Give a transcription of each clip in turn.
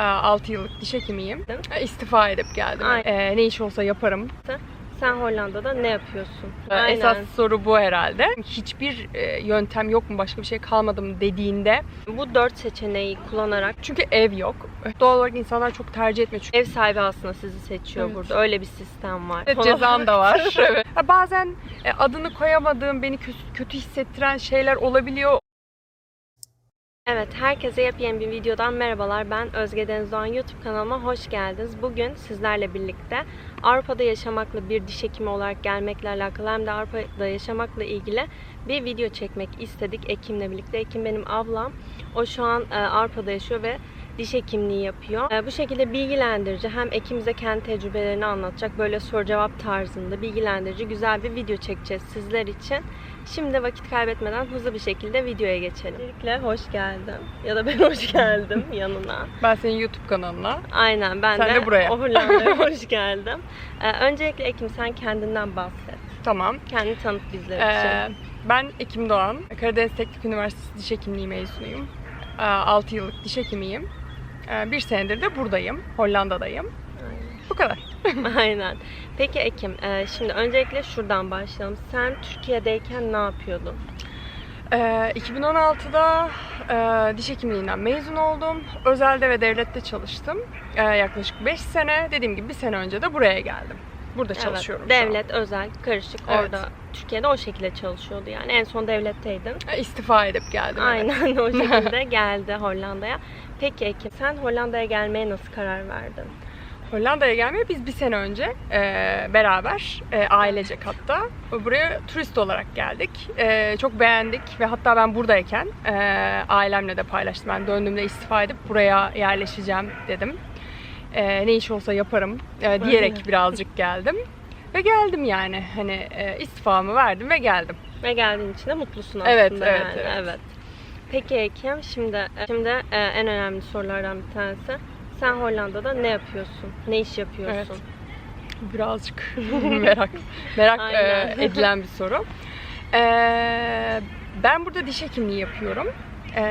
6 yıllık diş hekimiyim. E, İstifa edip geldim. Aynen. E, ne iş olsa yaparım. Sen Hollanda'da ne yapıyorsun? E, Esas soru bu herhalde. Hiçbir e, yöntem yok mu, başka bir şey kalmadı mı dediğinde. Bu dört seçeneği kullanarak Çünkü ev yok. Doğal olarak insanlar çok tercih etmiyor. Çünkü ev sahibi aslında sizi seçiyor Evet. burada. Öyle bir sistem var. Evet, cezam da var. evet. Bazen e, adını koyamadığım, beni kötü hissettiren şeyler olabiliyor. Evet, herkese yepyeni bir videodan merhabalar. Ben Özge Deniz Doğan YouTube kanalıma hoş geldiniz. Bugün sizlerle birlikte Avrupa'da yaşamakla bir diş hekimi olarak gelmekle alakalı hem de Avrupa'da yaşamakla ilgili bir video çekmek istedik Ekim'le birlikte. Ekim benim ablam. O şu an e, Avrupa'da yaşıyor ve diş hekimliği yapıyor. E, bu şekilde bilgilendirici hem Ekim bize kendi tecrübelerini anlatacak böyle soru cevap tarzında bilgilendirici güzel bir video çekeceğiz sizler için. Şimdi vakit kaybetmeden hızlı bir şekilde videoya geçelim. Öncelikle hoş geldin. Ya da ben hoş geldim yanına. Ben senin YouTube kanalına. Aynen ben Sen de, de buraya. Hollanda'ya hoş geldim. Ee, öncelikle Ekim sen kendinden bahset. Tamam. Kendini tanıt bizler Ee, için. ben Ekim Doğan. Karadeniz Teknik Üniversitesi Diş Hekimliği mezunuyum. 6 yıllık diş hekimiyim. Ee, Bir senedir de buradayım. Hollanda'dayım. Bu kadar. Aynen. Peki Ekim, e, şimdi öncelikle şuradan başlayalım. Sen Türkiye'deyken ne yapıyordun? Ee, 2016'da e, diş hekimliğinden mezun oldum. Özelde ve devlette çalıştım. Ee, yaklaşık 5 sene. Dediğim gibi bir sene önce de buraya geldim. Burada çalışıyorum Evet, an. devlet, özel, karışık Evet. orada Türkiye'de o şekilde çalışıyordu yani. En son devletteydin. Ee, İstifa edip geldim. evet. Aynen o şekilde geldi Hollanda'ya. Peki Ekim, sen Hollanda'ya gelmeye nasıl karar verdin? Hollanda'ya gelmeye biz bir sene önce e, beraber e, ailecek hatta buraya turist olarak geldik. E, çok beğendik ve hatta ben buradayken e, ailemle de paylaştım. Ben döndüğümde istifa edip buraya yerleşeceğim dedim. E, ne iş olsa yaparım e, diyerek birazcık geldim. Ve geldim yani hani e, istifamı verdim ve geldim. Ve geldiğin için de mutlusun aslında Evet, evet, yani. evet. Peki Ekim, şimdi şimdi e, en önemli sorulardan bir tanesi. Sen Hollanda'da ne yapıyorsun? Ne iş yapıyorsun? Evet. Birazcık merak merak e, edilen bir soru. E, ben burada diş hekimliği yapıyorum. E,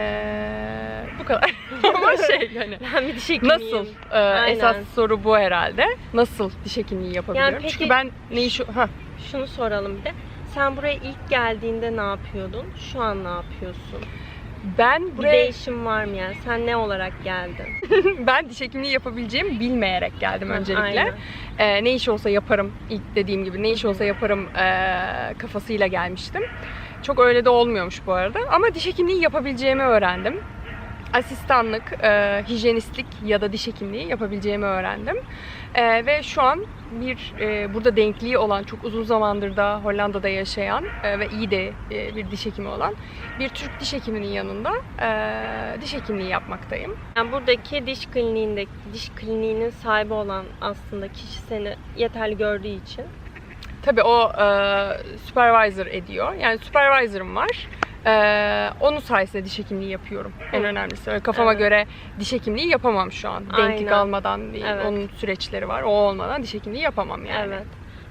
bu kadar. Ama şey hani Ben bir diş hekimiyim. nasıl? E, Aynen. esas soru bu herhalde. Nasıl diş hekimliği yapabiliyorum? peki- Çünkü ben ne iş ha Şunu soralım bir de. Sen buraya ilk geldiğinde ne yapıyordun? Şu an ne yapıyorsun? Ben Bir buraya değişim var mı yani? Sen ne olarak geldin? ben diş hekimliği yapabileceğimi bilmeyerek geldim öncelikle. aynen. Ee, ne iş olsa yaparım ilk dediğim gibi ne iş olsa yaparım ee, kafasıyla gelmiştim. Çok öyle de olmuyormuş bu arada ama diş hekimliği yapabileceğimi öğrendim. Asistanlık, ee, hijyenistlik ya da diş hekimliği yapabileceğimi öğrendim. Ee, ve şu an bir ee, burada denkliği olan, çok uzun zamandır da Hollanda'da yaşayan ee, ve iyi de ee, bir diş hekimi olan bir Türk diş hekiminin yanında ee, diş hekimliği yapmaktayım. Yani buradaki diş kliniğinde, diş kliniğinin sahibi olan aslında kişi seni yeterli gördüğü için Tabii o e, supervisor ediyor. Yani supervisor'ım var. E, onun sayesinde diş hekimliği yapıyorum. En önemlisi. Öyle kafama Evet. göre diş hekimliği yapamam şu an. Denklik almadan, bir- Evet. onun süreçleri var. O olmadan diş hekimliği yapamam yani. Evet.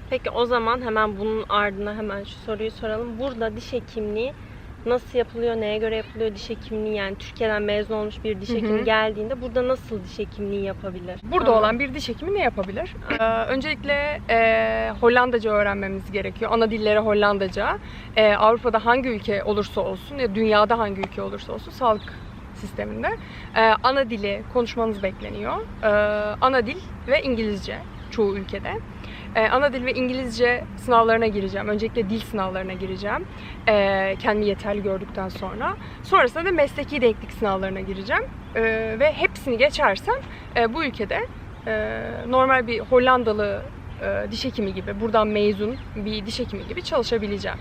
Peki o zaman hemen bunun ardına hemen şu soruyu soralım. Burada diş hekimliği nasıl yapılıyor, neye göre yapılıyor diş hekimliği? Yani Türkiye'den mezun olmuş bir diş hekimi geldiğinde burada nasıl diş hekimliği yapabilir? Burada Tamam. olan bir diş hekimi ne yapabilir? Ee, öncelikle e, Hollandaca öğrenmemiz gerekiyor. Ana dilleri Hollandaca. Ee, Avrupa'da hangi ülke olursa olsun ya dünyada hangi ülke olursa olsun sağlık sisteminde e, ana dili konuşmanız bekleniyor. Ee, ana dil ve İngilizce çoğu ülkede. Ee, ana dil ve İngilizce sınavlarına gireceğim. Öncelikle dil sınavlarına gireceğim. Ee, kendimi yeterli gördükten sonra. Sonrasında da mesleki denklik sınavlarına gireceğim. Ee, ve hepsini geçersem e, bu ülkede e, normal bir Hollandalı e, diş hekimi gibi, buradan mezun bir diş hekimi gibi çalışabileceğim.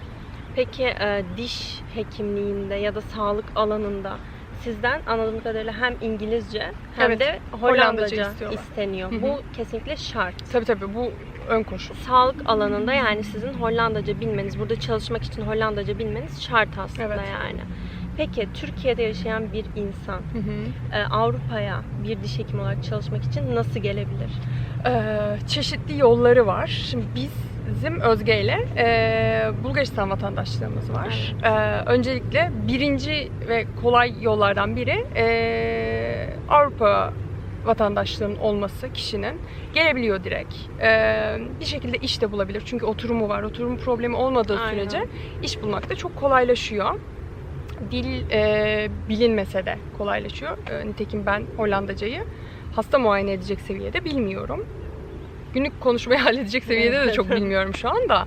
Peki e, diş hekimliğinde ya da sağlık alanında sizden anladığım kadarıyla hem İngilizce hem Evet, de Hollandaca Hollandaca, isteniyor. Hı hı. Bu kesinlikle şart. Tabii tabii bu ön koşul. Sağlık alanında yani sizin Hollandaca bilmeniz, burada çalışmak için Hollandaca bilmeniz şart aslında Evet. yani. Peki Türkiye'de yaşayan bir insan Hı hı. e, Avrupa'ya bir diş hekimi olarak çalışmak için nasıl gelebilir? Ee, çeşitli yolları var. Şimdi biz bizim Özge ile e, Bulgaristan vatandaşlığımız var. Ee, öncelikle birinci ve kolay yollardan biri e, Avrupa vatandaşlığının olması kişinin gelebiliyor direkt. Ee, bir şekilde iş de bulabilir. Çünkü oturumu var. Oturum problemi olmadığı Aynen. sürece iş bulmak da çok kolaylaşıyor. Dil e, bilinmese de kolaylaşıyor. E, nitekim ben Hollandacayı hasta muayene edecek seviyede bilmiyorum. Günlük konuşmayı halledecek seviyede de çok bilmiyorum şu anda.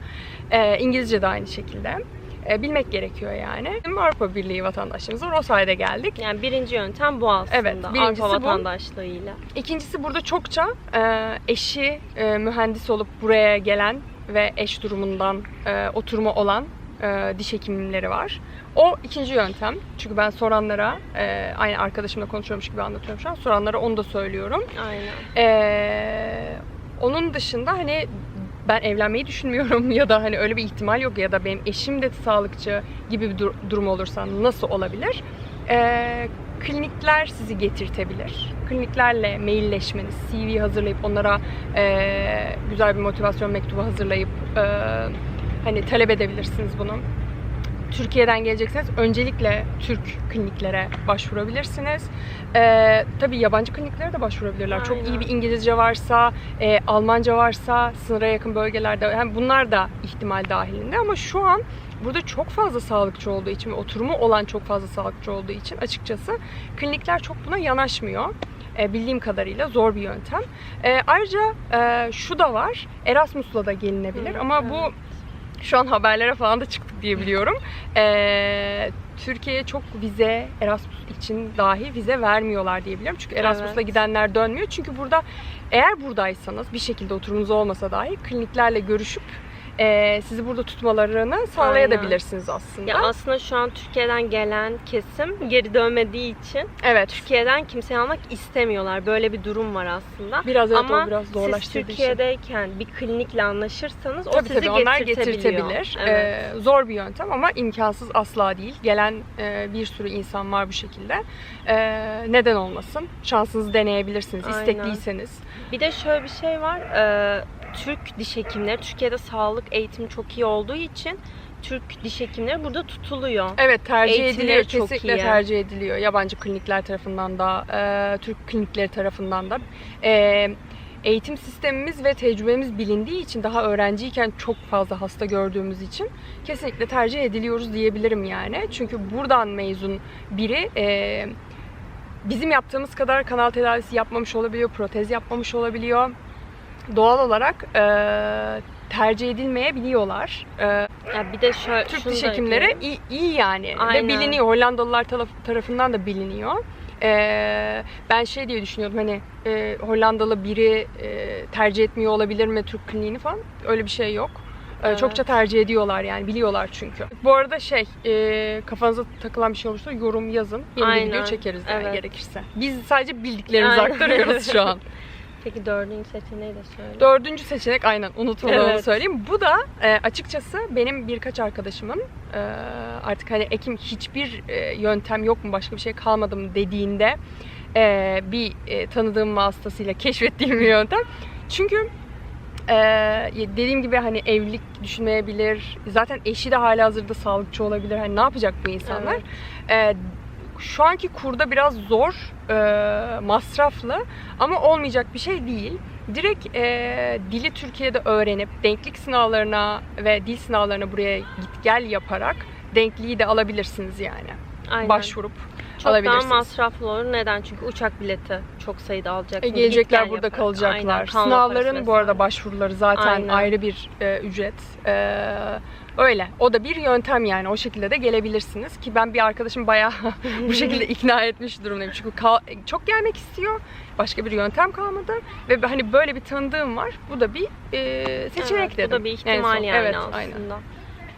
E, İngilizce de aynı şekilde. E, bilmek gerekiyor yani. Avrupa Birliği vatandaşlığımız var. O sayede geldik. Yani birinci yöntem bu aslında. Evet, birincisi Avrupa bu. vatandaşlığıyla. İkincisi burada çokça e, eşi e, mühendis olup buraya gelen ve eş durumundan e, oturumu olan e, diş hekimleri var. O ikinci yöntem. Çünkü ben soranlara, e, aynı arkadaşımla konuşuyormuş gibi anlatıyorum şu an. Soranlara onu da söylüyorum. Aynen. E, onun dışında hani ben evlenmeyi düşünmüyorum ya da hani öyle bir ihtimal yok ya da benim eşim de sağlıkçı gibi bir dur- durum olursa nasıl olabilir? Ee, klinikler sizi getirtebilir. Kliniklerle mailleşmeniz, CV hazırlayıp onlara ee, güzel bir motivasyon mektubu hazırlayıp ee, hani talep edebilirsiniz bunu. Türkiye'den gelecekseniz öncelikle Türk kliniklere başvurabilirsiniz. Ee, tabii yabancı kliniklere de başvurabilirler. Çok Aynen. iyi bir İngilizce varsa, e, Almanca varsa, sınıra yakın bölgelerde yani bunlar da ihtimal dahilinde ama şu an burada çok fazla sağlıkçı olduğu için ve oturumu olan çok fazla sağlıkçı olduğu için açıkçası klinikler çok buna yanaşmıyor. E, bildiğim kadarıyla zor bir yöntem. E, ayrıca e, şu da var. Erasmus'la da gelinebilir Hı, ama bu şu an haberlere falan da çıktık diye biliyorum. Ee, Türkiye'ye çok vize, Erasmus için dahi vize vermiyorlar diye biliyorum. Çünkü Erasmus'la Evet. gidenler dönmüyor. Çünkü burada eğer buradaysanız bir şekilde oturumunuz olmasa dahi kliniklerle görüşüp e, sizi burada tutmalarını sağlayabilirsiniz aslında. Ya aslında şu an Türkiye'den gelen kesim geri dönmediği için evet. Türkiye'den kimseyi almak istemiyorlar. Böyle bir durum var aslında. Biraz evet Ama o biraz Siz zorlaştırdığı için. Türkiye'deyken bir klinikle anlaşırsanız o Tabii sizi tabii onlar getirtebilir. Evet. Ee, zor bir yöntem ama imkansız asla değil. Gelen e, bir sürü insan var bu şekilde. Ee, neden olmasın? Şansınızı deneyebilirsiniz Aynen. istekliyseniz. Bir de şöyle bir şey var. Ee, Türk diş hekimleri, Türkiye'de sağlık eğitimi çok iyi olduğu için Türk diş hekimleri burada tutuluyor. Evet tercih Eğitimleri ediliyor. çok Kesinlikle iyi. tercih ediliyor. Yabancı klinikler tarafından da, e, Türk klinikleri tarafından da. E, eğitim sistemimiz ve tecrübemiz bilindiği için daha öğrenciyken çok fazla hasta gördüğümüz için kesinlikle tercih ediliyoruz diyebilirim yani. Çünkü buradan mezun biri e, bizim yaptığımız kadar kanal tedavisi yapmamış olabiliyor, protez yapmamış olabiliyor. Doğal olarak e, tercih edilmeyebiliyorlar. E, Ya bir de şöyle Türk diş hekimleri iyi, iyi yani Aynen. ve biliniyor. Hollandalılar taraf- tarafından da biliniyor. Ee, ben şey diye düşünüyordum hani e, Hollandalı biri e, tercih etmiyor olabilir mi Türk kliniğini falan. Öyle bir şey yok. Ee, Evet. Çokça tercih ediyorlar yani biliyorlar çünkü. Bu arada şey e, kafanıza takılan bir şey olursa yorum yazın. Yeni bir Aynen. video çekeriz yani Evet. gerekirse. Biz sadece bildiklerimizi Aynen. aktarıyoruz şu an. Peki dördüncü seçeneği de söyle. Dördüncü seçenek aynen unutmadan Evet. söyleyeyim. Bu da e, açıkçası benim birkaç arkadaşımın e, artık hani Ekim hiçbir e, yöntem yok mu başka bir şey kalmadı mı dediğinde e, bir e, tanıdığım vasıtasıyla keşfettiğim bir yöntem. Çünkü e, dediğim gibi hani evlilik düşünmeyebilir. Zaten eşi de hala hazırda sağlıkçı olabilir. Hani ne yapacak bu insanlar? Evet. E, şu anki kurda biraz zor, e, masraflı ama olmayacak bir şey değil. Direkt e, dili Türkiye'de öğrenip denklik sınavlarına ve dil sınavlarına buraya git gel yaparak denkliği de alabilirsiniz yani. Aynen. Başvurup Çok daha alabilirsiniz. masraflı olur. Neden? Çünkü uçak bileti çok sayıda E, alacaksınız. gelecekler gel burada yaparak. kalacaklar. Aynen, Sınavların bu arada başvuruları zaten Aynen. ayrı bir e, ücret. E, öyle. O da bir yöntem yani. O şekilde de gelebilirsiniz ki ben bir arkadaşım bayağı bu şekilde ikna etmiş durumdayım. Çünkü çok gelmek istiyor. Başka bir yöntem kalmadı ve hani böyle bir tanıdığım var. Bu da bir e, seçenek evet, dedim. Bu da bir ihtimal yani evet, aslında. Aynen.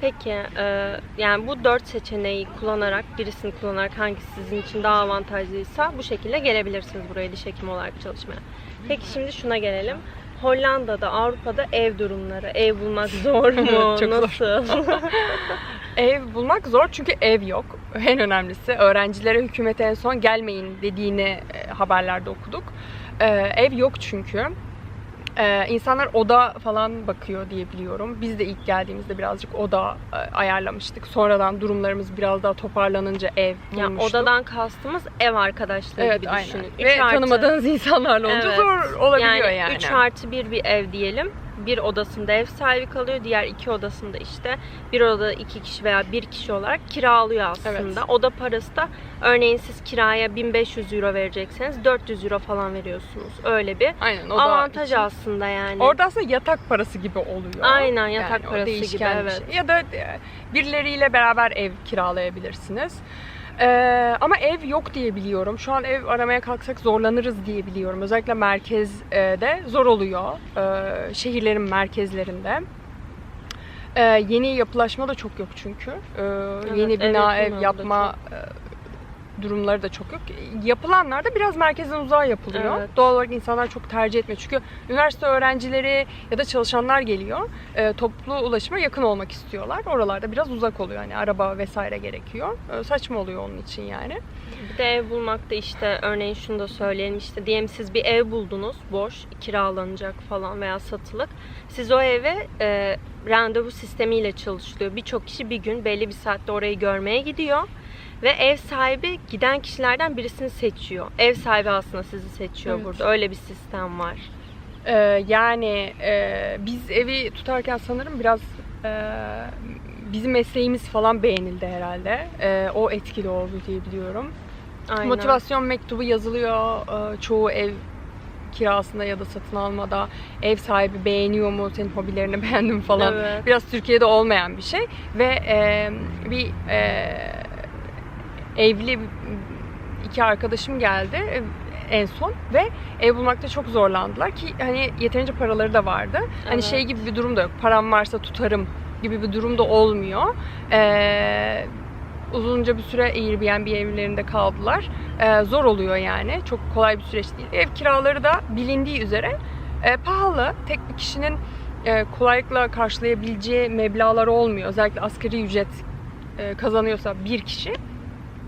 Peki e, yani bu dört seçeneği kullanarak birisini kullanarak hangisi sizin için daha avantajlıysa bu şekilde gelebilirsiniz buraya diş hekimi olarak çalışmaya. Peki şimdi şuna gelelim. Hollanda'da, Avrupa'da ev durumları. Ev bulmak zor mu? Çok zor. Nasıl? Ev bulmak zor çünkü ev yok. En önemlisi öğrencilere hükümet en son gelmeyin dediğini e, haberlerde okuduk. E, ev yok çünkü. Ee, insanlar oda falan bakıyor diye biliyorum. Biz de ilk geldiğimizde birazcık oda e, ayarlamıştık. Sonradan durumlarımız biraz daha toparlanınca ev Yani bulmuştuk. odadan kastımız ev arkadaşlığı Evet gibi aynen. düşünün. Ve artı- tanımadığınız insanlarla olunca Evet. zor olabiliyor yani. 3 artı 1 bir ev diyelim. Bir odasında ev sahibi kalıyor. Diğer iki odasında işte bir odada iki kişi veya bir kişi olarak kiralıyor aslında. Evet. Oda parası da örneğin siz kiraya 1500 euro verecekseniz 400 euro falan veriyorsunuz. Öyle bir Aynen, o da avantaj için. aslında yani. Orada aslında yatak parası gibi oluyor. Aynen, yatak o parası gibi, bir evet. şey. Ya da e, birileriyle beraber ev kiralayabilirsiniz. Ee, ama ev yok diye biliyorum. Şu an ev aramaya kalksak zorlanırız diye biliyorum. Özellikle merkezde zor oluyor. Ee, şehirlerin merkezlerinde. Ee, yeni yapılaşma da çok yok çünkü. Ee, yeni ev bina, ev da yapma e, durumları da çok yok. Yapılanlar da biraz merkezden uzağa yapılıyor. Evet. Doğal olarak insanlar çok tercih etmiyor. Çünkü üniversite öğrencileri ya da çalışanlar geliyor. E, toplu ulaşıma yakın olmak istiyorlar. Oralarda biraz uzak oluyor. Hani araba vesaire gerekiyor. E, saçma oluyor onun için yani. Bir de ev bulmakta işte örneğin şunu da söyleyelim işte diyelim siz bir ev buldunuz boş kiralanacak falan veya satılık. Siz o eve e, randevu sistemiyle çalışılıyor. Birçok kişi bir gün belli bir saatte orayı görmeye gidiyor. Ve ev sahibi giden kişilerden birisini seçiyor. Ev sahibi aslında sizi seçiyor Evet. burada. Öyle bir sistem var. E, yani e, biz evi tutarken sanırım biraz e, bizim mesleğimiz falan beğenildi herhalde. E, o etkili oldu diye biliyorum. Aynen. Motivasyon mektubu yazılıyor e, çoğu ev kirasında ya da satın almada ev sahibi beğeniyor mu senin hobilerini beğendim falan Evet. biraz Türkiye'de olmayan bir şey ve e, bir e, evli iki arkadaşım geldi en son ve ev bulmakta çok zorlandılar ki hani yeterince paraları da vardı. Hani Evet. şey gibi bir durum da yok. Param varsa tutarım gibi bir durum da olmuyor. Ee, uzunca bir süre Airbnb evlerinde kaldılar. Ee, zor oluyor yani. Çok kolay bir süreç değil. Ev kiraları da bilindiği üzere e, pahalı. Tek bir kişinin e, kolaylıkla karşılayabileceği meblağlar olmuyor. Özellikle asgari ücret e, kazanıyorsa bir kişi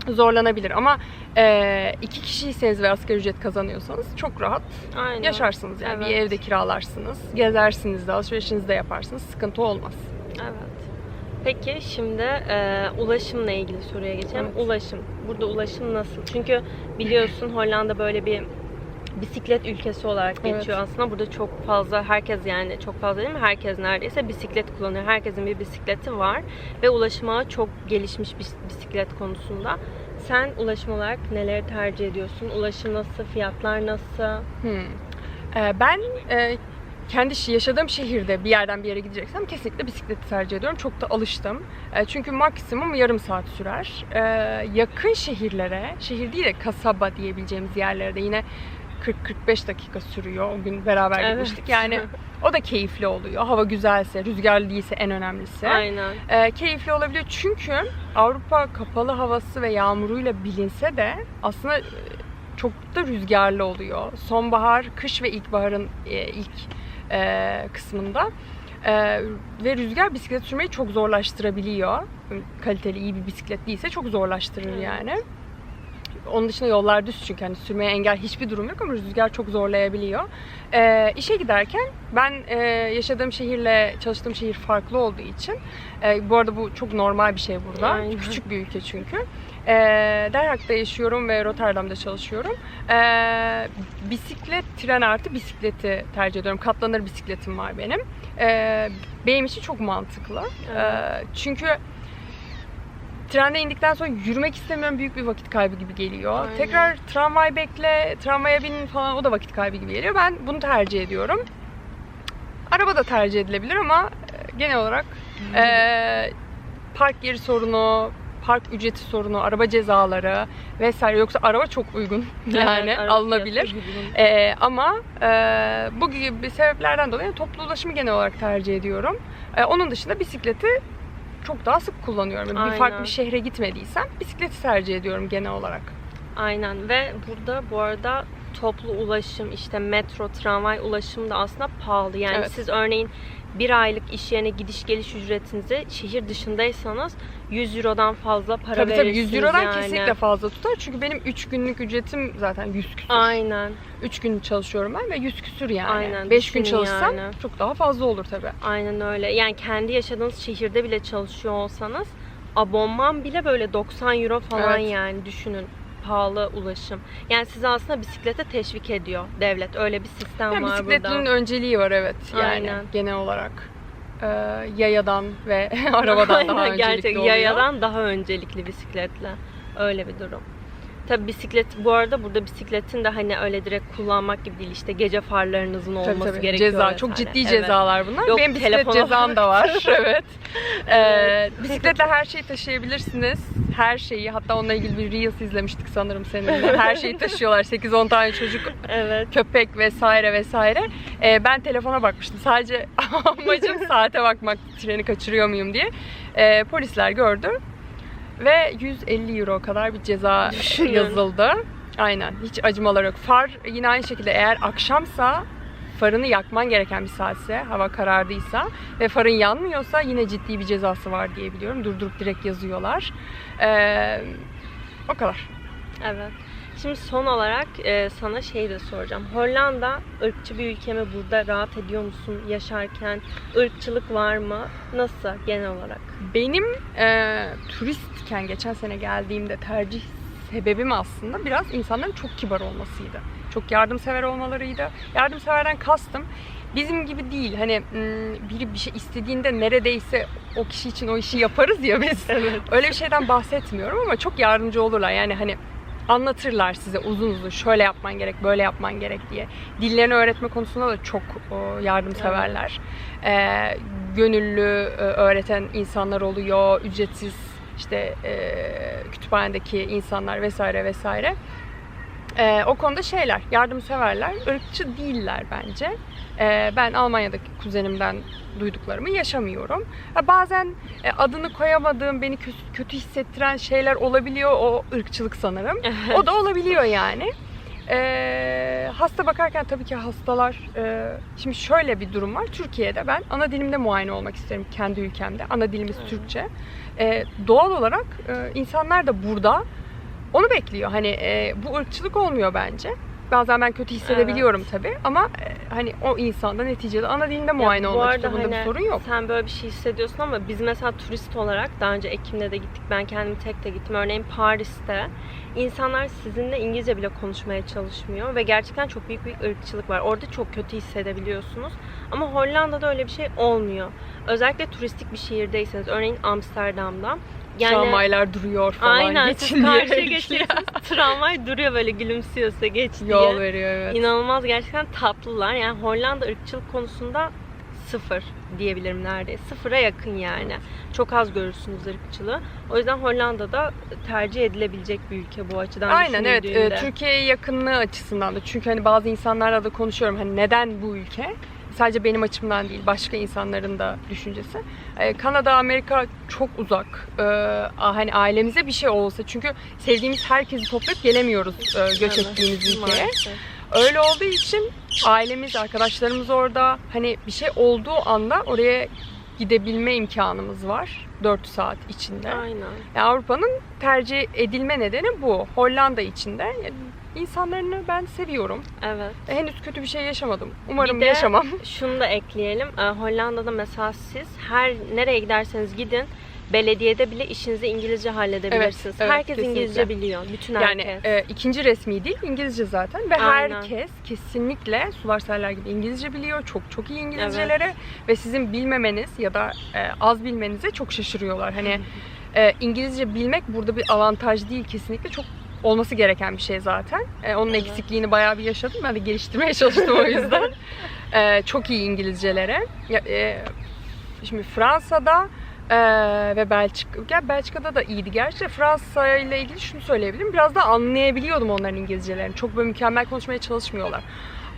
zorlanabilir. Ama e, iki kişiyseniz ve asgari ücret kazanıyorsanız çok rahat Aynen. yaşarsınız. Yani bir Evet. evde kiralarsınız, gezersiniz de, alışverişinizi de yaparsınız. Sıkıntı olmaz. Evet. Peki şimdi e, ulaşımla ilgili soruya geçelim. Evet. Ulaşım. Burada ulaşım nasıl? Çünkü biliyorsun Hollanda böyle bir bisiklet ülkesi olarak Evet. geçiyor aslında. Burada çok fazla herkes yani çok fazla değil mi? Herkes neredeyse bisiklet kullanıyor. Herkesin bir bisikleti var ve ulaşıma çok gelişmiş bir bisiklet konusunda. Sen ulaşım olarak neleri tercih ediyorsun? Ulaşım nasıl? Fiyatlar nasıl? Hmm. Ee, ben e, kendi yaşadığım şehirde bir yerden bir yere gideceksem kesinlikle bisikleti tercih ediyorum. Çok da alıştım. E, çünkü maksimum yarım saat sürer. E, yakın şehirlere, şehir değil de kasaba diyebileceğimiz yerlerde yine 40-45 dakika sürüyor. O gün beraber Evet. gitmiştik. Yani o da keyifli oluyor. Hava güzelse, rüzgarlı değilse en önemlisi. Aynen. e, keyifli olabiliyor. Çünkü Avrupa kapalı havası ve yağmuruyla bilinse de aslında e, çok da rüzgarlı oluyor. Sonbahar, kış ve ilkbaharın e, ilk e, kısmında. E, ve rüzgar bisiklet sürmeyi çok zorlaştırabiliyor. Kaliteli iyi bir bisiklet değilse çok zorlaştırır Evet. yani. Onun dışında yollar düz çünkü hani sürmeye engel hiçbir durum yok ama rüzgar çok zorlayabiliyor. Ee, işe giderken ben e, yaşadığım şehirle çalıştığım şehir farklı olduğu için e, bu arada bu çok normal bir şey burada. Aynen. Küçük bir ülke çünkü. E, Der Haag'da yaşıyorum ve Rotterdam'da çalışıyorum. E, bisiklet, tren artı bisikleti tercih ediyorum. Katlanır bisikletim var benim. E, benim için çok mantıklı. E, çünkü Trende indikten sonra yürümek istemiyorum. Büyük bir vakit kaybı gibi geliyor. Aynen. Tekrar tramvay bekle, tramvaya bin falan o da vakit kaybı gibi geliyor. Ben bunu tercih ediyorum. Araba da tercih edilebilir ama e, genel olarak e, park yeri sorunu, park ücreti sorunu, araba cezaları vesaire. Yoksa araba çok uygun yani Evet, alınabilir. Ee, ama e, bu gibi sebeplerden dolayı toplu ulaşımı genel olarak tercih ediyorum. Ee, onun dışında bisikleti çok daha sık kullanıyorum. Yani Bir Aynen. farklı bir şehre gitmediysem bisikleti tercih ediyorum genel olarak. Aynen ve burada bu arada toplu ulaşım, işte metro, tramvay ulaşım da aslında pahalı. Yani Evet. siz örneğin bir aylık iş yerine gidiş geliş ücretinizi şehir dışındaysanız 100 Euro'dan fazla para tabii tabii verirsiniz 100 Euro'dan yani. kesinlikle fazla tutar. Çünkü benim 3 günlük ücretim zaten 100 küsür. Aynen. 3 gün çalışıyorum ben ve 100 küsür yani. Aynen, 5 gün çalışsam yani. çok daha fazla olur tabii. Aynen öyle. Yani kendi yaşadığınız şehirde bile çalışıyor olsanız abonman bile böyle 90 euro falan Evet. yani düşünün pahalı ulaşım. Yani sizi aslında bisiklete teşvik ediyor devlet. Öyle bir sistem Yani var burada. önceliği var evet yani Aynen. genel olarak. Ee, yayadan ve arabadan daha Aynen, öncelikli gerçek oluyor. yayadan daha öncelikli bisikletle. Öyle bir durum. Tabi bisiklet bu arada burada bisikletin de hani öyle direkt kullanmak gibi değil işte gece farlarınızın olması Tabii tabii. gerekiyor. Ceza, çok ciddi Evet. cezalar bunlar. Yok, Benim bisiklet telefona cezam da var. evet. Ee, Evet. bisikletle her şeyi taşıyabilirsiniz. Her şeyi. Hatta onunla ilgili bir Reels izlemiştik sanırım seninle. Her şeyi taşıyorlar. 8-10 tane çocuk, Evet. köpek vesaire vesaire. Ee, ben telefona bakmıştım. Sadece amacım saate bakmak. Treni kaçırıyor muyum diye. Ee, polisler gördü. Ve 150 euro kadar bir ceza yazıldı. Aynen. Hiç acımaları yok. Far yine aynı şekilde eğer akşamsa farını yakman gereken bir saatse, hava karardıysa ve farın yanmıyorsa yine ciddi bir cezası var diye biliyorum. Durdurup direkt yazıyorlar. Ee, o kadar. Evet. Şimdi son olarak e, sana şey de soracağım. Hollanda ırkçı bir ülke mi? Burada rahat ediyor musun yaşarken? Irkçılık var mı? Nasıl genel olarak? Benim e, turistken geçen sene geldiğimde tercih sebebim aslında biraz insanların çok kibar olmasıydı. Çok yardımsever olmalarıydı. Yardımseverden kastım bizim gibi değil. Hani mm, biri bir şey istediğinde neredeyse o kişi için o işi yaparız ya biz. Öyle bir şeyden bahsetmiyorum ama çok yardımcı olurlar. Yani hani anlatırlar size uzun uzun şöyle yapman gerek, böyle yapman gerek diye. Dillerini öğretme konusunda da çok yardımseverler. Ee, gönüllü e, öğreten insanlar oluyor, ücretsiz işte e, kütüphanedeki insanlar vesaire vesaire. Ee, o konuda şeyler, yardımseverler, ırkçı değiller bence. Ee, ben Almanya'daki kuzenimden duyduklarımı yaşamıyorum. Ha, bazen e, adını koyamadığım, beni kötü, kötü hissettiren şeyler olabiliyor. O ırkçılık sanırım. O da olabiliyor yani. Ee, hasta bakarken tabii ki hastalar... e, şimdi şöyle bir durum var. Türkiye'de ben ana dilimde muayene olmak isterim kendi ülkemde. Ana dilimiz. Türkçe. Ee, doğal olarak e, insanlar da burada onu bekliyor. Hani e, bu ırkçılık olmuyor bence. Bazen ben kötü hissedebiliyorum tabii ama e, hani o insanda neticede ana dilinde muayene Ya bu olmak arada istiyor. Bunda hani bir sorun yok. Sen böyle bir şey hissediyorsun ama biz mesela turist olarak daha önce Ekim'de de gittik. Ben kendim tek de gittim. Örneğin Paris'te insanlar sizinle İngilizce bile konuşmaya çalışmıyor ve gerçekten çok büyük bir ırkçılık var. Orada çok kötü hissedebiliyorsunuz. Ama Hollanda'da öyle bir şey olmuyor. Özellikle turistik bir şehirdeyseniz örneğin Amsterdam'da yani Tramvaylar duruyor falan. Aynen Geçin diye karşıya bekliyor. geçiyorsunuz. Tramvay duruyor böyle gülümsüyor size geç diye. Yol veriyor evet. İnanılmaz gerçekten tatlılar. Yani Hollanda ırkçılık konusunda sıfır diyebilirim neredeyse. Sıfıra yakın yani. Çok az görürsünüz ırkçılığı. O yüzden Hollanda'da tercih edilebilecek bir ülke bu açıdan Aynen evet e, Türkiye'ye yakınlığı açısından da çünkü hani bazı insanlarla da konuşuyorum hani neden bu ülke sadece benim açımdan değil başka insanların da düşüncesi. E, Kanada, Amerika çok uzak. E, a- hani ailemize bir şey olsa çünkü sevdiğimiz herkesi toplayıp gelemiyoruz e, göç Evet, ettiğimiz ülkeye. Öyle olduğu için ailemiz, arkadaşlarımız orada. Hani bir şey olduğu anda oraya gidebilme imkanımız var. 4 saat içinde. Aynen. Yani Avrupa'nın tercih edilme nedeni bu. Hollanda içinde. Yani insanlarını ben seviyorum. Evet. E, Henüz kötü bir şey yaşamadım. Umarım Bir de- yaşamam. Şunu da ekleyelim. Ee, Hollanda'da mesela siz her nereye giderseniz gidin belediyede bile işinizi İngilizce halledebilirsiniz. Evet, evet, herkes kesinlikle. İngilizce biliyor. Bütün Yani herkes. e, ikinci resmi dil İngilizce zaten ve Aynen. herkes kesinlikle sular seller gibi İngilizce biliyor. Çok çok iyi İngilizceleri ve sizin bilmemeniz ya da e, az bilmenize çok şaşırıyorlar. Hani e, İngilizce bilmek burada bir avantaj değil kesinlikle çok olması gereken bir şey zaten. E, onun Evet. eksikliğini bayağı bir yaşadım. Ben de geliştirmeye çalıştım o yüzden. E, çok iyi İngilizcelere. E, şimdi Fransa'da e, ve Belçika, Belçika'da da iyiydi gerçi. Fransa ile ilgili şunu söyleyebilirim. Biraz da anlayabiliyordum onların İngilizcelerini. Çok böyle mükemmel konuşmaya çalışmıyorlar.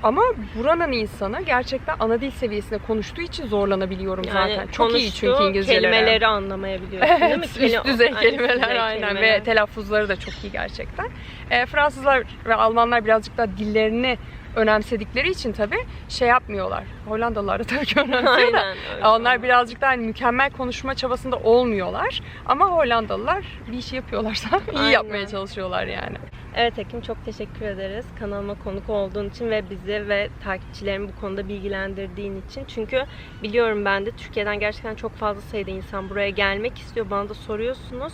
ama buranın insanı gerçekten ana dil seviyesinde konuştuğu için zorlanabiliyorum zaten. Çok iyi çünkü İngilizceleri. kelimeleri anlamayabiliyorsun değil mi? Keli- üst düzey kelimeler üst düzey aynen kelimeler. ve telaffuzları da çok iyi gerçekten. E, Fransızlar ve Almanlar birazcık daha dillerini önemsedikleri için tabii şey yapmıyorlar. Hollandalılar da tabii ki önemsiyor da. Onlar birazcık daha hani mükemmel konuşma çabasında olmuyorlar. Ama Hollandalılar bir işi yapıyorlarsa iyi Aynen. yapmaya çalışıyorlar yani. Evet Ekim çok teşekkür ederiz kanalıma konuk olduğun için ve bizi ve takipçilerimi bu konuda bilgilendirdiğin için. Çünkü biliyorum ben de Türkiye'den gerçekten çok fazla sayıda insan buraya gelmek istiyor. Bana da soruyorsunuz.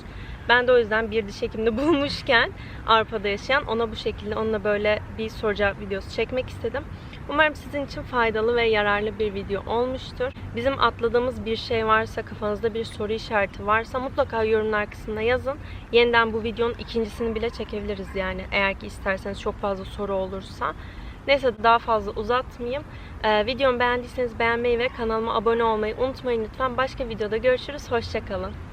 Ben de o yüzden bir diş hekimini bulmuşken Avrupa'da yaşayan ona bu şekilde onunla böyle bir soru cevap videosu çekmek istedim. Umarım sizin için faydalı ve yararlı bir video olmuştur. Bizim atladığımız bir şey varsa, kafanızda bir soru işareti varsa mutlaka yorumlar kısmına yazın. Yeniden bu videonun ikincisini bile çekebiliriz yani. Eğer ki isterseniz çok fazla soru olursa. Neyse daha fazla uzatmayayım. Ee, videomu beğendiyseniz beğenmeyi ve kanalıma abone olmayı unutmayın lütfen. Başka videoda görüşürüz. Hoşçakalın.